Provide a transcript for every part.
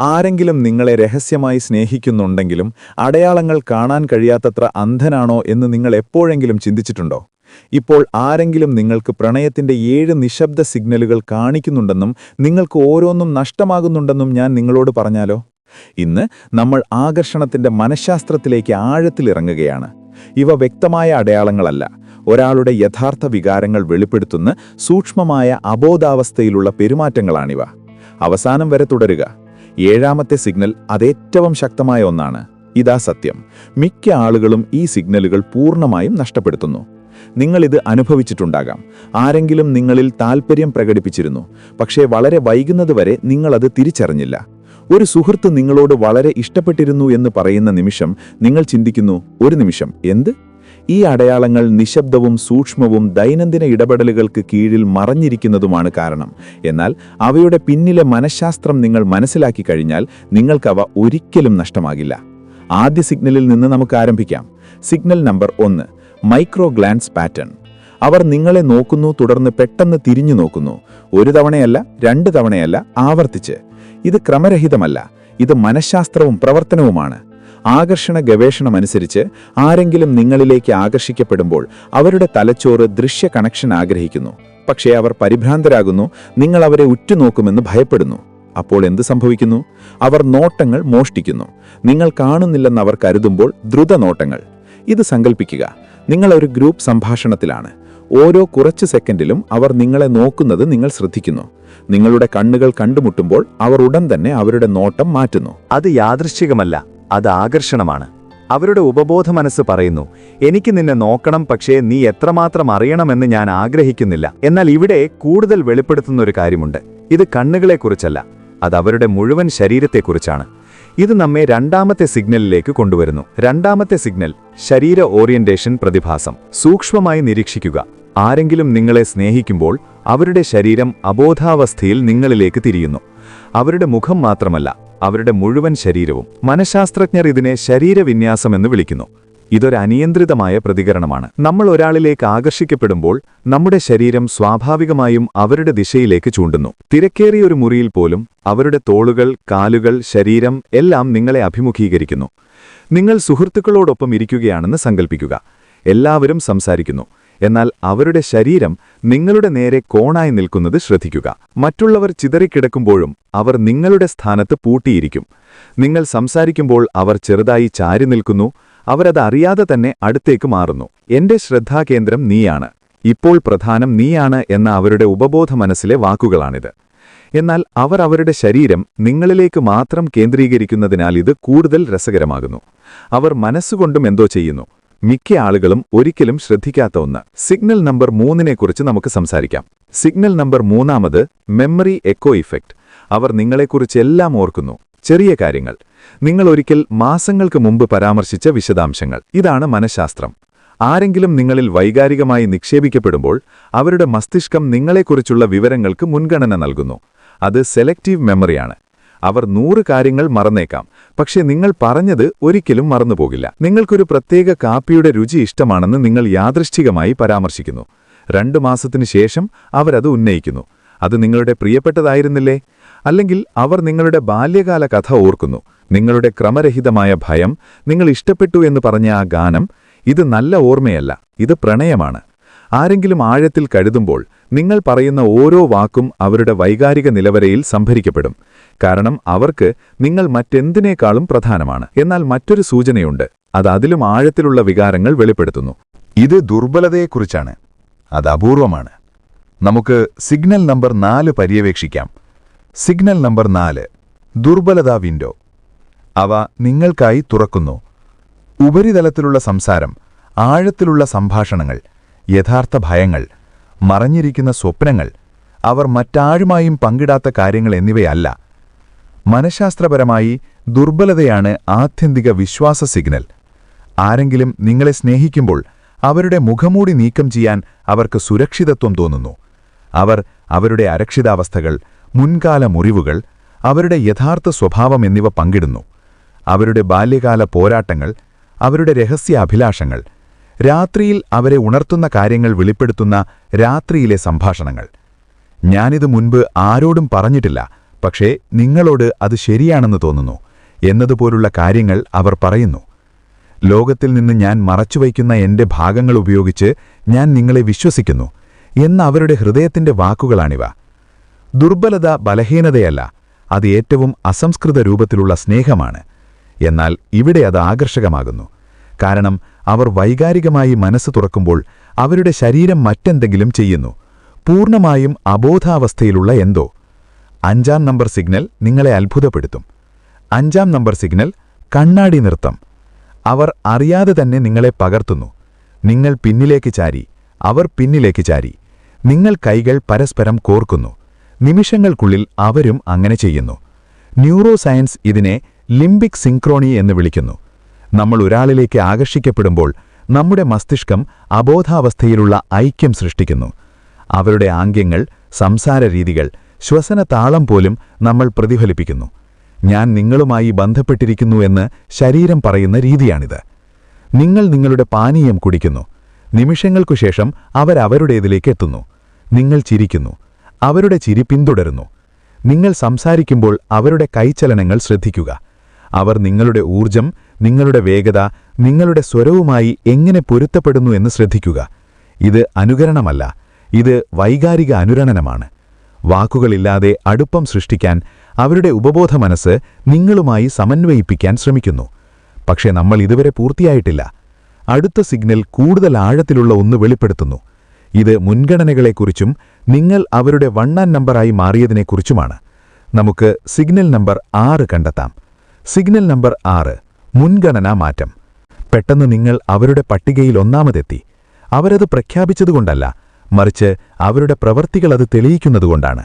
ആരെങ്കിലും നിങ്ങളെ രഹസ്യമായി സ്നേഹിക്കുന്നുണ്ടെങ്കിലും അടയാളങ്ങൾ കാണാൻ കഴിയാത്തത്ര അന്ധനാണോ എന്ന് നിങ്ങൾ എപ്പോഴെങ്കിലും ചിന്തിച്ചിട്ടുണ്ടോ? ഇപ്പോൾ ആരെങ്കിലും നിങ്ങൾക്ക് പ്രണയത്തിന്റെ ഏഴ് നിശബ്ദ സിഗ്നലുകൾ കാണിക്കുന്നുണ്ടെന്നും നിങ്ങൾക്ക് ഓരോന്നും നഷ്ടമാകുന്നുണ്ടെന്നും ഞാൻ നിങ്ങളോട് പറഞ്ഞാലോ? ഇന്ന് നമ്മൾ ആകർഷണത്തിന്റെ മനഃശാസ്ത്രത്തിലേക്ക് ആഴത്തിലിറങ്ങുകയാണ്. ഇവ വ്യക്തമായ അടയാളങ്ങളല്ല. ഒരാളുടെ യഥാർത്ഥ വികാരങ്ങൾ വെളിപ്പെടുത്തുന്ന സൂക്ഷ്മമായ അബോധാവസ്ഥയിലുള്ള പെരുമാറ്റങ്ങളാണിവ. അവസാനം വരെ തുടരുക. ഏഴാമത്തെ സിഗ്നൽ അതേറ്റവും ശക്തമായ ഒന്നാണ്. ഇതാ സത്യം. മിക്ക ആളുകളും ഈ സിഗ്നലുകൾ പൂർണമായും നഷ്ടപ്പെടുത്തുന്നു. നിങ്ങളിത് അനുഭവിച്ചിട്ടുണ്ടാകാം. ആരെങ്കിലും നിങ്ങളിൽ താൽപ്പര്യം പ്രകടിപ്പിച്ചിരുന്നു. പക്ഷേ വളരെ വൈകുന്നതുവരെ നിങ്ങളത് തിരിച്ചറിഞ്ഞില്ല. ഒരു സുഹൃത്ത് നിങ്ങളോട് വളരെ ഇഷ്ടപ്പെട്ടിരുന്നു എന്ന് പറയുന്ന നിമിഷം നിങ്ങൾ ചിന്തിക്കുന്നു ഒരു നിമിഷം എന്ത്? ഈ അടയാളങ്ങൾ നിശബ്ദവും സൂക്ഷ്മവും ദൈനംദിന ഇടപെടലുകൾക്ക് കീഴിൽ മറഞ്ഞിരിക്കുന്നതുമാണ് കാരണം. എന്നാൽ അവയുടെ പിന്നിലെ മനഃശാസ്ത്രം നിങ്ങൾ മനസ്സിലാക്കി കഴിഞ്ഞാൽ നിങ്ങൾക്കവ ഒരിക്കലും നഷ്ടമാകില്ല. ആദ്യ സിഗ്നലിൽ നിന്ന് നമുക്ക് ആരംഭിക്കാം. സിഗ്നൽ നമ്പർ ഒന്ന് മൈക്രോ ഗ്ലാൻസ് പാറ്റേൺ. അവർ നിങ്ങളെ നോക്കുന്നു തുടർന്ന് പെട്ടെന്ന് തിരിഞ്ഞു നോക്കുന്നു. ഒരു തവണയല്ല രണ്ട് തവണയല്ല ആവർത്തിച്ച്. ഇത് ക്രമരഹിതമല്ല. ഇത് മനഃശാസ്ത്രവും പ്രവർത്തനവുമാണ്. ആകർഷണ ഗവേഷണമനുസരിച്ച് ആരെങ്കിലും നിങ്ങളിലേക്ക് ആകർഷിക്കപ്പെടുമ്പോൾ അവരുടെ തലച്ചോറ് ദൃശ്യ കണക്ഷൻ ആഗ്രഹിക്കുന്നു. പക്ഷേ അവർ പരിഭ്രാന്തരാകുന്നു നിങ്ങൾ അവരെ ഉറ്റുനോക്കുമെന്ന് ഭയപ്പെടുന്നു. അപ്പോൾ എന്ത് സംഭവിക്കുന്നു? അവർ നോട്ടങ്ങൾ മോഷ്ടിക്കുന്നു. നിങ്ങൾ കാണുന്നില്ലെന്ന് അവർ കരുതുമ്പോൾ ദ്രുത നോട്ടങ്ങൾ ഇത് സങ്കല്പിക്കുക നിങ്ങൾ ഒരു ഗ്രൂപ്പ് സംഭാഷണത്തിലാണ്. ഓരോ കുറച്ച് സെക്കൻഡിലും അവർ നിങ്ങളെ നോക്കുന്നത് നിങ്ങൾ ശ്രദ്ധിക്കുന്നു. നിങ്ങളുടെ കണ്ണുകൾ കണ്ടുമുട്ടുമ്പോൾ അവർ ഉടൻ തന്നെ അവരുടെ നോട്ടം മാറ്റുന്നു. അത് യാദൃശ്ചികമല്ല. അത് ആകർഷണമാണ്. അവരുടെ ഉപബോധ മനസ്സ് പറയുന്നു എനിക്ക് നിന്നെ നോക്കണം പക്ഷേ നീ എത്രമാത്രം അറിയണമെന്ന് ഞാൻ ആഗ്രഹിക്കുന്നില്ല. എന്നാൽ ഇവിടെ കൂടുതൽ വെളിപ്പെടുത്തുന്ന ഒരു കാര്യമുണ്ട്. ഇത് കണ്ണുകളെക്കുറിച്ചല്ല അത് അവരുടെ മുഴുവൻ ശരീരത്തെക്കുറിച്ചാണ്. ഇത് നമ്മെ രണ്ടാമത്തെ സിഗ്നലിലേക്ക് കൊണ്ടുവരുന്നു. രണ്ടാമത്തെ സിഗ്നൽ ശരീര ഓറിയന്റേഷൻ പ്രതിഭാസം. സൂക്ഷ്മമായി നിരീക്ഷിക്കുക. ആരെങ്കിലും നിങ്ങളെ സ്നേഹിക്കുമ്പോൾ അവരുടെ ശരീരം അബോധാവസ്ഥയിൽ നിങ്ങളിലേക്ക് തിരിയുന്നു. അവരുടെ മുഖം മാത്രമല്ല അവരുടെ മുഴുവൻ ശരീരവും. മനഃശാസ്ത്രജ്ഞർ ഇതിനെ ശരീരവിന്യാസം എന്ന് വിളിക്കുന്നു. ഇതൊരു അനിയന്ത്രിതമായ പ്രതികരണമാണ്. നമ്മൾ ഒരാളിലേക്ക് ആകർഷിക്കപ്പെടുമ്പോൾ നമ്മുടെ ശരീരം സ്വാഭാവികമായും അവരുടെ ദിശയിലേക്ക് ചൂണ്ടുന്നു. തിരക്കേറിയ ഒരു മുറിയിൽ പോലും അവരുടെ തോളുകൾ കാലുകൾ ശരീരം എല്ലാം നിങ്ങളെ അഭിമുഖീകരിക്കുന്നു. നിങ്ങൾ സുഹൃത്തുക്കളോടൊപ്പം ഇരിക്കുകയാണെന്ന് സങ്കൽപ്പിക്കുക. എല്ലാവരും സംസാരിക്കുന്നു. എന്നാൽ അവരുടെ ശരീരം നിങ്ങളുടെ നേരെ കോണായി നിൽക്കുന്നത് ശ്രദ്ധിക്കുക. മറ്റുള്ളവർ ചിതറിക്കിടക്കുമ്പോഴും അവർ നിങ്ങളുടെ സ്ഥാനത്ത് പൂട്ടിയിരിക്കും. നിങ്ങൾ സംസാരിക്കുമ്പോൾ അവർ ചെറുതായി ചാരി നിൽക്കുന്നു അവരത് അറിയാതെ തന്നെ അടുത്തേക്ക് മാറുന്നു. എന്റെ ശ്രദ്ധാകേന്ദ്രം നീയാണ്. ഇപ്പോൾ പ്രധാനം നീയാണ് എന്ന അവരുടെ ഉപബോധ മനസ്സിലെ വാക്കുകളാണിത്. എന്നാൽ അവർ അവരുടെ ശരീരം നിങ്ങളിലേക്ക് മാത്രം കേന്ദ്രീകരിക്കുന്നതിനാൽ ഇത് കൂടുതൽ രസകരമാകുന്നു. അവർ മനസ്സുകൊണ്ടും എന്തോ ചെയ്യുന്നു. മിക്ക ആളുകളും ഒരിക്കലും ശ്രദ്ധിക്കാത്ത ഒന്ന്. സിഗ്നൽ നമ്പർ മൂന്നിനെക്കുറിച്ച് നമുക്ക് സംസാരിക്കാം. സിഗ്നൽ നമ്പർ മൂന്നാമത് മെമ്മറി എക്കോ ഇഫക്റ്റ്. അവർ നിങ്ങളെക്കുറിച്ച് എല്ലാം ഓർക്കുന്നു. ചെറിയ കാര്യങ്ങൾ. നിങ്ങൾ ഒരിക്കൽ മാസങ്ങൾക്ക് മുമ്പ് പരാമർശിച്ച വിശദാംശങ്ങൾ. ഇതാണ് മനഃശാസ്ത്രം. ആരെങ്കിലും നിങ്ങളിൽ വൈകാരികമായി നിക്ഷേപിക്കപ്പെടുമ്പോൾ അവരുടെ മസ്തിഷ്കം നിങ്ങളെക്കുറിച്ചുള്ള വിവരങ്ങൾക്ക് മുൻഗണന നൽകുന്നു. അത് സെലക്റ്റീവ് മെമ്മറിയാണ്. അവർ നൂറ് കാര്യങ്ങൾ മറന്നേക്കാം. പക്ഷെ നിങ്ങൾ പറഞ്ഞത് ഒരിക്കലും മറന്നുപോകില്ല. നിങ്ങൾക്കൊരു പ്രത്യേക കാപ്പിയുടെ രുചി ഇഷ്ടമാണെന്ന് നിങ്ങൾ യാദൃശ്ചികമായി പരാമർശിക്കുന്നു. രണ്ടു മാസത്തിനു ശേഷം അവരത് ഉന്നയിക്കുന്നു. അത് നിങ്ങളുടെ പ്രിയപ്പെട്ടതായിരുന്നില്ലേ? അല്ലെങ്കിൽ അവർ നിങ്ങളുടെ ബാല്യകാല കഥ ഓർക്കുന്നു. നിങ്ങളുടെ ക്രമരഹിതമായ ഭയം നിങ്ങൾ ഇഷ്ടപ്പെട്ടു എന്ന് പറഞ്ഞ ആ ഗാനം ഇത് നല്ല ഓർമ്മയല്ല ഇത് പ്രണയമാണ്. ആരെങ്കിലും ആഴത്തിൽ കഴുതുമ്പോൾ നിങ്ങൾ പറയുന്ന ഓരോ വാക്കും അവരുടെ വൈകാരിക നിലവരയിൽ സംഭരിക്കപ്പെടും. കാരണം അവർക്ക് നിങ്ങൾ മറ്റെന്തിനേക്കാളും പ്രധാനമാണ്. എന്നാൽ മറ്റൊരു സൂചനയുണ്ട്. അത് അതിലും ആഴത്തിലുള്ള വികാരങ്ങൾ വെളിപ്പെടുത്തുന്നു. ഇത് ദുർബലതയെക്കുറിച്ചാണ്. അത് അപൂർവമാണ്. നമുക്ക് സിഗ്നൽ നമ്പർ നാല് പര്യവേക്ഷിക്കാം. സിഗ്നൽ നമ്പർ നാല്. ദുർബലതാ വിൻഡോ. അവ നിങ്ങൾക്കായി തുറക്കുന്നു. ഉപരിതലത്തിലുള്ള സംസാരം ആഴത്തിലുള്ള സംഭാഷണങ്ങൾ യഥാർത്ഥ ഭയങ്ങൾ മറഞ്ഞിരിക്കുന്ന സ്വപ്നങ്ങൾ അവർ മറ്റാരുമായും പങ്കിടാത്ത കാര്യങ്ങൾ എന്നിവയല്ല. മനഃശാസ്ത്രപരമായി ദുർബലതയാണ് ആത്യന്തിക വിശ്വാസ സിഗ്നൽ. ആരെങ്കിലും നിങ്ങളെ സ്നേഹിക്കുമ്പോൾ അവരുടെ മുഖമൂടി നീക്കം ചെയ്യാൻ അവർക്ക് സുരക്ഷിതത്വം തോന്നുന്നു. അവർ അവരുടെ അരക്ഷിതാവസ്ഥകൾ മുൻകാല മുറിവുകൾ അവരുടെ യഥാർത്ഥ സ്വഭാവം എന്നിവ പങ്കിടുന്നു. അവരുടെ ബാല്യകാല പോരാട്ടങ്ങൾ അവരുടെ രഹസ്യ അഭിലാഷങ്ങൾ രാത്രിയിൽ അവരെ ഉണർത്തുന്ന കാര്യങ്ങൾ വെളിപ്പെടുത്തുന്ന രാത്രിയിലെ സംഭാഷണങ്ങൾ. ഞാനിത് മുൻപ് ആരോടും പറഞ്ഞിട്ടില്ല പക്ഷേ നിങ്ങളോട് അത് ശരിയാണെന്ന് തോന്നുന്നു എന്നതുപോലുള്ള കാര്യങ്ങൾ അവർ പറയുന്നു. ലോകത്തിൽ നിന്ന് ഞാൻ മറച്ചുവയ്ക്കുന്ന എന്റെ ഭാഗങ്ങൾ ഉപയോഗിച്ച് ഞാൻ നിങ്ങളെ വിശ്വസിക്കുന്നു എന്ന അവരുടെ ഹൃദയത്തിന്റെ വാക്കുകളാണിവ. ദുർബലത ബലഹീനതയല്ല അത് ഏറ്റവും അസംസ്കൃത രൂപത്തിലുള്ള സ്നേഹമാണ്. എന്നാൽ ഇവിടെ അത് ആകർഷകമാകുന്നു. കാരണം അവർ വൈകാരികമായി മനസ്സ് തുറക്കുമ്പോൾ അവരുടെ ശരീരം മറ്റെന്തെങ്കിലും ചെയ്യുന്നു. പൂർണമായും അബോധാവസ്ഥയിലുള്ള എന്തോ. അഞ്ചാം നമ്പർ സിഗ്നൽ നിങ്ങളെ അത്ഭുതപ്പെടുത്തും. അഞ്ചാം നമ്പർ സിഗ്നൽ കണ്ണാടി നൃത്തം. അവർ അറിയാതെ തന്നെ നിങ്ങളെ പകർത്തുന്നു. നിങ്ങൾ പിന്നിലേക്ക് ചാരി. അവർ പിന്നിലേക്ക് ചാരി. നിങ്ങൾ കൈകൾ പരസ്പരം കോർക്കുന്നു. നിമിഷങ്ങൾക്കുള്ളിൽ അവരും അങ്ങനെ ചെയ്യുന്നു. ന്യൂറോ സയൻസ് ഇതിനെ ലിംബിക് സിങ്ക്രോണി എന്ന് വിളിക്കുന്നു. നമ്മൾ ഒരാളിലേക്ക് ആകർഷിക്കപ്പെടുമ്പോൾ നമ്മുടെ മസ്തിഷ്കം അബോധാവസ്ഥയിലുള്ള ഐക്യം സൃഷ്ടിക്കുന്നു. അവരുടെ ആംഗ്യങ്ങൾ സംസാരരീതികൾ ശ്വസന താളം പോലും നമ്മൾ പ്രതിഫലിപ്പിക്കുന്നു. ഞാൻ നിങ്ങളുമായി ബന്ധപ്പെട്ടിരിക്കുന്നു എന്ന് ശരീരം പറയുന്ന രീതിയാണിത്. നിങ്ങൾ നിങ്ങളുടെ പാനീയം കുടിക്കുന്നു. നിമിഷങ്ങൾക്കു ശേഷം അവരവരുടേതിലേക്ക് എത്തുന്നു. നിങ്ങൾ ചിരിക്കുന്നു. അവരുടെ ചിരി പിന്തുടരുന്നു. നിങ്ങൾ സംസാരിക്കുമ്പോൾ അവരുടെ കൈച്ചലനങ്ങൾ ശ്രദ്ധിക്കുക. അവർ നിങ്ങളുടെ ഊർജം നിങ്ങളുടെ വേഗത നിങ്ങളുടെ സ്വരവുമായി എങ്ങനെ പൊരുത്തപ്പെടുന്നു എന്ന് ശ്രദ്ധിക്കുക. ഇത് അനുകരണമല്ല ഇത് വൈകാരിക അനുരണനമാണ്. വാക്കുകളില്ലാതെ അടുപ്പം സൃഷ്ടിക്കാൻ അവരുടെ ഉപബോധ മനസ്സ് നിങ്ങളുമായി സമന്വയിപ്പിക്കാൻ ശ്രമിക്കുന്നു. പക്ഷേ നമ്മൾ ഇതുവരെ പൂർത്തിയായിട്ടില്ല. അടുത്ത സിഗ്നൽ കൂടുതൽ ആഴത്തിലുള്ള ഒന്ന് വെളിപ്പെടുത്തുന്നു. ഇത് മുൻഗണനകളെക്കുറിച്ചും നിങ്ങൾ അവരുടെ വണ്ണാൻ നമ്പറായി മാറിയതിനെക്കുറിച്ചുമാണ്. നമുക്ക് സിഗ്നൽ നമ്പർ ആറ് കണ്ടെത്താം. സിഗ്നൽ നമ്പർ ആറ് മുൻഗണനാ മാറ്റം. പെട്ടെന്ന് നിങ്ങൾ അവരുടെ പട്ടികയിൽ ഒന്നാമതെത്തി. അവരത് പ്രഖ്യാപിച്ചതുകൊണ്ടല്ല മറിച്ച് അവരുടെ പ്രവർത്തികൾ അത് തെളിയിക്കുന്നതുകൊണ്ടാണ്.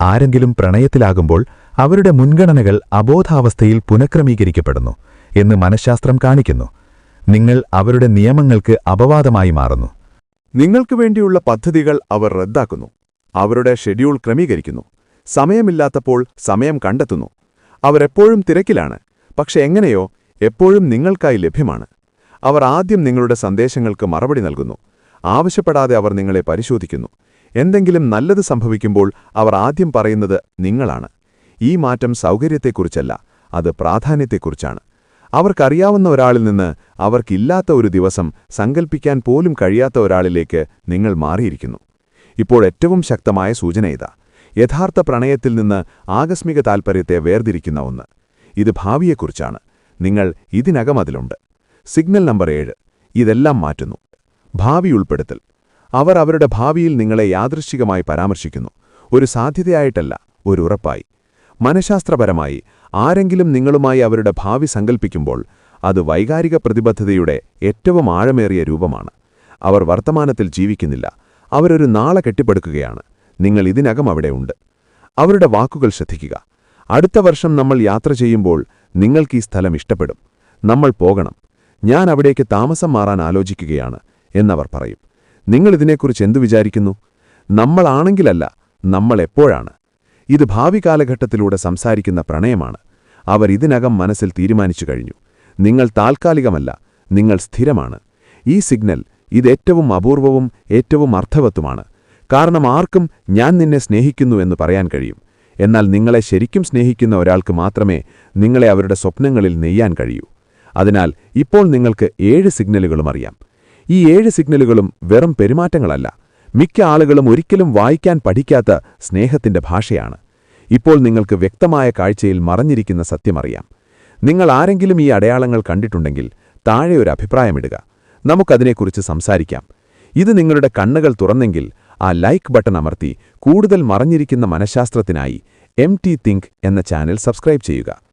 ആരെങ്കിലും പ്രണയത്തിലാകുമ്പോൾ അവരുടെ മുൻഗണനകൾ അബോധാവസ്ഥയിൽ പുനഃക്രമീകരിക്കപ്പെടുന്നു എന്ന് മനഃശാസ്ത്രം കാണിക്കുന്നു. നിങ്ങൾ അവരുടെ നിയമങ്ങൾക്ക് അപവാദമായി മാറുന്നു. നിങ്ങൾക്ക് വേണ്ടിയുള്ള പദ്ധതികൾ അവർ റദ്ദാക്കുന്നു. അവരുടെ ഷെഡ്യൂൾ ക്രമീകരിക്കുന്നു. സമയമില്ലാത്തപ്പോൾ സമയം കണ്ടെത്തുന്നു. അവരെപ്പോഴും തിരക്കിലാണ്. പക്ഷെ എങ്ങനെയോ എപ്പോഴും നിങ്ങൾക്കായി ലഭ്യമാണ്. അവർ ആദ്യം നിങ്ങളുടെ സന്ദേശങ്ങൾക്ക് മറുപടി നൽകുന്നു. ആവശ്യപ്പെടാതെ അവർ നിങ്ങളെ പരിശോധിക്കുന്നു. എന്തെങ്കിലും നല്ലത് സംഭവിക്കുമ്പോൾ അവർ ആദ്യം പറയുന്നത് നിങ്ങളാണ്. ഈ മാറ്റം സൗകര്യത്തെക്കുറിച്ചല്ല അത് പ്രാധാന്യത്തെക്കുറിച്ചാണ്. അവർക്കറിയാവുന്ന ഒരാളിൽ നിന്ന് അവർക്കില്ലാത്ത ഒരു ദിവസം സങ്കൽപ്പിക്കാൻ പോലും കഴിയാത്ത ഒരാളിലേക്ക് നിങ്ങൾ മാറിയിരിക്കുന്നു. ഇപ്പോൾ ഏറ്റവും ശക്തമായ സൂചന ഇതാ. യഥാർത്ഥ പ്രണയത്തിൽ നിന്ന് ആകസ്മിക താൽപ്പര്യത്തെ വേർതിരിക്കുന്ന ഒന്ന്. ഇത് ഭാവിയെക്കുറിച്ചാണ്. നിങ്ങൾ ഇതിനകം അതിലുണ്ട്. സിഗ്നൽ നമ്പർ ഏഴ്. ഇതെല്ലാം മാറ്റുന്നു. ഭാവി ഉൾപ്പെടുത്തൽ. അവർ അവരുടെ ഭാവിയിൽ നിങ്ങളെ യാദൃശ്ചികമായി പരാമർശിക്കുന്നു. ഒരു സാധ്യതയായിട്ടല്ല ഒരു ഉറപ്പായി. മനഃശാസ്ത്രപരമായി ആരെങ്കിലും നിങ്ങളുമായി അവരുടെ ഭാവി സങ്കൽപ്പിക്കുമ്പോൾ അത് വൈകാരിക പ്രതിബദ്ധതയുടെ ഏറ്റവും ആഴമേറിയ രൂപമാണ്. അവർ വർത്തമാനത്തിൽ ജീവിക്കുന്നില്ല. അവരൊരു നാളെ കെട്ടിപ്പടുക്കുകയാണ്. നിങ്ങൾ ഇതിനകം അവിടെയുണ്ട് അവരുടെ വാക്കുകൾ ശ്രദ്ധിക്കുക. അടുത്ത വർഷം നമ്മൾ യാത്ര ചെയ്യുമ്പോൾ നിങ്ങൾക്ക് ഈ സ്ഥലം ഇഷ്ടപ്പെടും. നമ്മൾ പോകണം. ഞാൻ അവിടേക്ക് താമസം മാറാൻ ആലോചിക്കുകയാണ് എന്നവർ പറയും. നിങ്ങൾ ഇതിനെക്കുറിച്ച് എന്തു വിചാരിക്കുന്നു? നമ്മളാണെങ്കിലല്ല നമ്മൾ എപ്പോഴാണ്? ഇത് ഭാവി കാലഘട്ടത്തിലൂടെ സംസാരിക്കുന്ന പ്രണയമാണ്. അവർ ഇതിനകം മനസ്സിൽ തീരുമാനിച്ചു കഴിഞ്ഞു. നിങ്ങൾ താൽക്കാലികമല്ല നിങ്ങൾ സ്ഥിരമാണ്. ഈ സിഗ്നൽ ഇതേറ്റവും അപൂർവവും ഏറ്റവും അർത്ഥവത്തുമാണ്. കാരണം ആർക്കും ഞാൻ നിന്നെ സ്നേഹിക്കുന്നു എന്ന് പറയാൻ കഴിയും. എന്നാൽ നിങ്ങളെ ശരിക്കും സ്നേഹിക്കുന്ന ഒരാൾക്ക് മാത്രമേ നിങ്ങളെ അവരുടെ സ്വപ്നങ്ങളിൽ നെയ്യാൻ കഴിയൂ. അതിനാൽ ഇപ്പോൾ നിങ്ങൾക്ക് ഏഴ് സിഗ്നലുകളും അറിയാം. ഈ ഏഴ് സിഗ്നലുകളും വെറും പെരുമാറ്റങ്ങളല്ല മിക്ക ആളുകളും ഒരിക്കലും വായിക്കാൻ പഠിക്കാത്ത സ്നേഹത്തിന്റെ ഭാഷയാണ്. ഇപ്പോൾ നിങ്ങൾക്ക് വ്യക്തമായ കാഴ്ചയിൽ മറഞ്ഞിരിക്കുന്ന സത്യമറിയാം നിങ്ങൾ ആരെങ്കിലും ഈ അടയാളങ്ങൾ കണ്ടിട്ടുണ്ടെങ്കിൽ താഴെ ഒരു അഭിപ്രായമിടുക നമുക്കതിനെക്കുറിച്ച് സംസാരിക്കാം. ഇത് നിങ്ങളുടെ കണ്ണുകൾ തുറന്നെങ്കിൽ ആ ലൈക്ക് ബട്ടൺ അമർത്തി കൂടുതൽ മറഞ്ഞിരിക്കുന്ന മനഃശാസ്ത്രത്തിനായി എം ടി തിങ്ക് എന്ന ചാനൽ സബ്സ്ക്രൈബ് ചെയ്യുക.